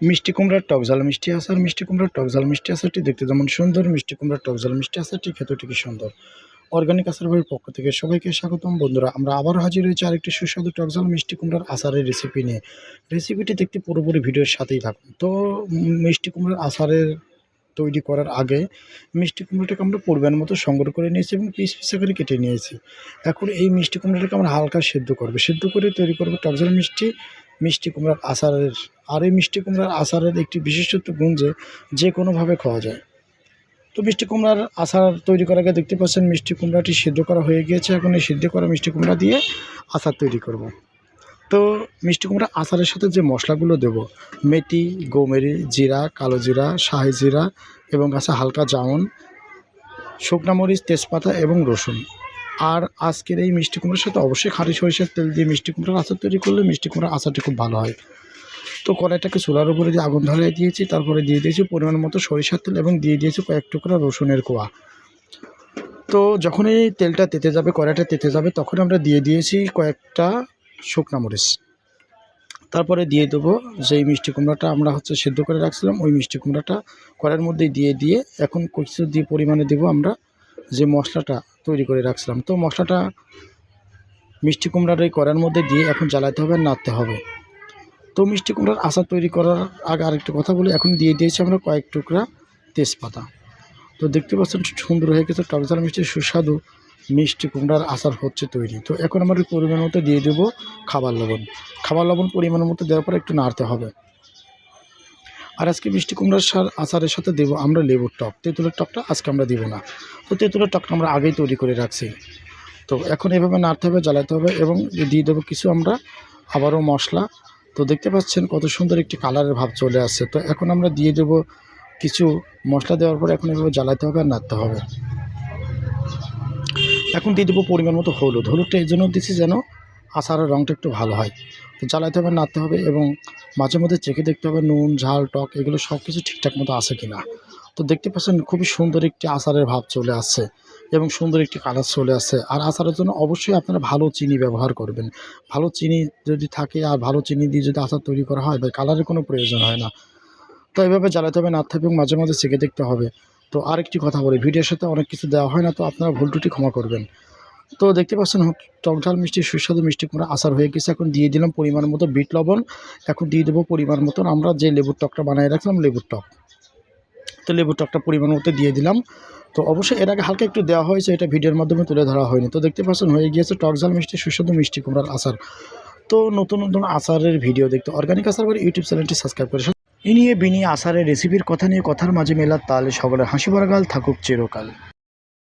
মিষ্টি কুমড়ার টক ঝাল মিষ্টি আচার মিষ্টি কুমড়ার টক ঝাল মিষ্টি আচারটি দেখতে যেমন সুন্দর। মিষ্টি কুমড়ার টক ঝাল মিষ্টি আচারটি খেতে ঠিকই সুন্দর। অর্গানিক আচার বাড়ির পক্ষ থেকে সবাইকে স্বাগতম। বন্ধুরা, আমরা আবার হাজির হয়েছি আরেকটি সুস্বাদু টক ঝাল মিষ্টি কুমড়ার আচারের রেসিপি নিয়ে। রেসিপিটি দেখতে পুরোপুরি ভিডিওর সাথেই থাকুন। তো মিষ্টি কুমড়ার আচারের তৈরি করার আগে মিষ্টি কুমড়োটাকে আমরা পরিমাণ মতো সংগ্রহ করে নিয়েছি এবং পিস পিস করে কেটে নিয়েছি। এখন এই মিষ্টি কুমড়োটাকে আমরা হালকা সেদ্ধ করব। সেদ্ধ করে তৈরি করব টক ঝাল মিষ্টি মিষ্টি কুমড়ার আচারের আর এই মিষ্টি কুমড়ার আচারের একটি বিশেষত্ব গুণ যে যে কোনোভাবে খাওয়া যায়। তো মিষ্টি কুমড়ার আচার তৈরি করার আগে দেখতে পাচ্ছেন মিষ্টি কুমড়াটি সিদ্ধ করা হয়ে গিয়েছে। এখন এই সিদ্ধ করা মিষ্টি কুমড়া দিয়ে আচার তৈরি করব। তো মিষ্টি কুমড়া আচারের সাথে যে মশলাগুলো দেব, মেথি, গোমেরি, জিরা, কালো জিরা, শাহি জিরা এবং আছে হালকা জামন, শুকনা মরিচ, তেজপাতা এবং রসুন। আর আজকের এই মিষ্টি কুমড়ার সাথে অবশ্যই খাঁটি সরিষার তেল দিয়ে মিষ্টি কুমড়ার আচার তৈরি করলে মিষ্টি কুমড়ার আচারটি খুব ভালো হয়। তো কড়াইটাকে চুলার উপরে দিয়ে আগুন ধরিয়ে দিয়েছি, তারপরে দিয়ে দিয়েছি পরিমাণ মতো সরিষার তেল এবং দিয়ে দিয়েছি কয়েক টুকরা রসুনের কোয়া। তো যখন এই তেলটা তেতে যাবে, কড়াইটা তেতে যাবে, তখন আমরা দিয়ে দিয়েছি কয়েকটা শুকনা মরিচ। তারপরে দিয়ে দেবো যেই মিষ্টি কুমড়াটা আমরা হচ্ছে সেদ্ধ করে রাখছিলাম, ওই মিষ্টি কুমড়াটা কড়াইয়ের মধ্যে দিয়ে দিয়ে এখন কিছু দিয়ে পরিমাণে দেবো আমরা যে মশলাটা তৈরি করে রাখছিলাম। তো মশলাটা মিষ্টি কুমড়ার এই কড়াইয়ের মধ্যে দিয়ে এখন জ্বালাতে হবে, নাড়তে হবে। তো মিষ্টি কুমড়ার আচার তৈরি করার আগে আরেকটা কথা বলি, এখন দিয়ে দিয়েছি আমরা কয়েক টুকরা তেজপাতা। তো দেখতে পাচ্ছেন সুন্দর হয়ে গেছে ঝাল মিষ্টি, সুস্বাদু মিষ্টি কুমড়ার আচার হচ্ছে তৈরি। তো এখন আমরা পরিমাণ মতো দিয়ে দেবো খাবার লবণ। খাবার লবণ পরিমাণ মতো দেওয়ার পর একটু নাড়তে হবে। আর আজকে মিষ্টি কুমড়ার সার আচারের সাথে দেবো আমরা লেবুর টক। তেঁতুলের টকটা আজকে আমরা দেবো না। তো তেঁতুলের টকটা আমরা আগেই তৈরি করে রাখছি। তো এখন এভাবে নাড়তে হবে, জ্বালাতে হবে এবং দিয়ে দেবো কিছু আমরা আবারও মশলা তো দেখতে পাচ্ছেন কত সুন্দর একটি কালারের ভাব চলে আসছে। তো এখন আমরা দিয়ে দেবো কিছু মশলা দেওয়ার পর এখন এভাবে জ্বালাতে হবে আর নাড়তে হবে। এখন দিয়ে দেবো পরিমাণ মতো হলুদ। হলুদটা এই জন্য দিচ্ছি যেন আচারের রঙটা একটু ভালো হয়। তো জ্বালাতে হবে, নাড়তে হবে এবং মাঝে মধ্যে চেখে দেখতে হবে নুন, ঝাল, টক এগুলো সব কিছু ঠিকঠাক মতো আছে কিনা। তো দেখতে পাচ্ছেন খুবই সুন্দর একটি আচারের ভাব চলে আসছে। এবং সুন্দর একটি কালার চলে আসছে আর আচারের জন্য অবশ্যই আপনারা ভালো চিনি ব্যবহার করবেন। ভালো চিনি যদি থাকে আর ভালো চিনি দিয়ে যদি আচার তৈরি করা হয় তাই কালারের কোনো প্রয়োজন হয় না। তো এইভাবে জ্বালাতে হবে, না এবং মাঝে মাঝে চেখে দেখতে হবে। তো আরেকটি কথা বলি, ভিডিওর সাথে অনেক কিছু দেওয়া হয় না, তো আপনারা ভুল ত্রুটি ক্ষমা করবেন। তো দেখতে পাচ্ছেন হ- টক ঝাল মিষ্টি, সুস্বাদু মিষ্টি কুমড়া আচার হয়ে গেছে। এখন দিয়ে দিলাম পরিমাণ মতো বিট লবণ। এখন দিয়ে দেবো পরিমাণ মতন আমরা যে লেবুর টকটা বানিয়ে রাখলাম, লেবুর টক। তো লেবুর টকটা পরিমাণ মতো দিয়ে দিলাম। তো অবশ্যই এর আগে হালকা একটু দেওয়া হয়েছে, এটা ভিডিওর মাধ্যমে তুলে ধরা হয়নি। তো দেখতে পাচ্ছেন, হয়ে গিয়েছে টক ঝাল, মিষ্টি, সুস্বাদু, মিষ্টি কুমড়ার আচার। তো নতুন নতুন আচারের ভিডিও দেখতে অর্গানিক আচার করে ইউটিউব চ্যানেলটি সাবস্ক্রাইব করে এ নিয়ে বিনি আচারের রেসিপির কথা নিয়ে কথার মাঝে মেলা তাল সকলের হাসি বরাগাল থাকুক চিরকাল।